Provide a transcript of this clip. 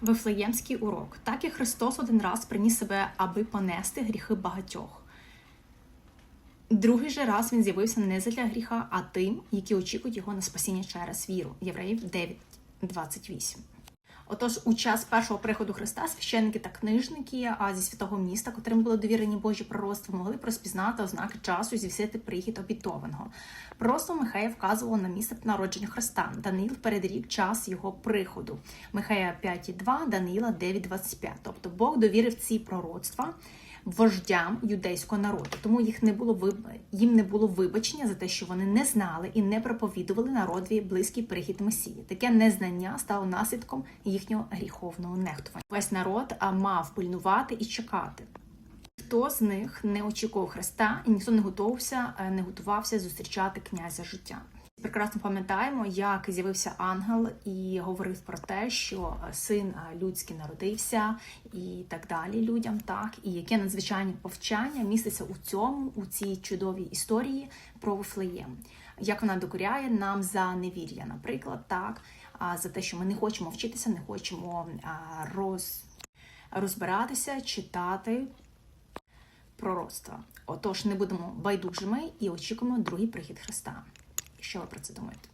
Вифлеємський урок. Так і Христос один раз приніс себе, аби понести гріхи багатьох. Другий же раз він з'явився не задля гріха, а тим, які очікують його на спасіння через віру. Євреїв 9.28. Отож, у час першого приходу Христа священники та книжники а зі святого міста, котрим були довірені Божі пророцтва, могли розпізнати ознаки часу і звісити прихід обітованого. Просто Михея вказувало на місце народження Христа. Даниїл передрік час його приходу. Михея 5.2, Даниїла 9.25. Тобто Бог довірив ці пророцтва вождям юдейського народу. Тому їх не було їм не було вибачення за те, що вони не знали і не проповідували народові близький перехід Месії. Таке незнання стало наслідком їхнього гріховного нехтування. Весь народ мав пильнувати і чекати. Хто з них не очікував Христа, і ніхто не готувався, е, не готувався зустрічати князя життя. Прекрасно пам'ятаємо, як з'явився ангел і говорив про те, що е, син е, людський народився, і так далі людям, так і яке надзвичайне повчання міститься у цьому, у цій чудовій історії про Вифлеєм. Як вона докоряє нам за невір'я, наприклад, так за те, що ми не хочемо вчитися, не хочемо роз, розбиратися, читати пророцтва. Отож, не будемо байдужими і очікуємо другий прихід Христа. Що ви про це думаєте?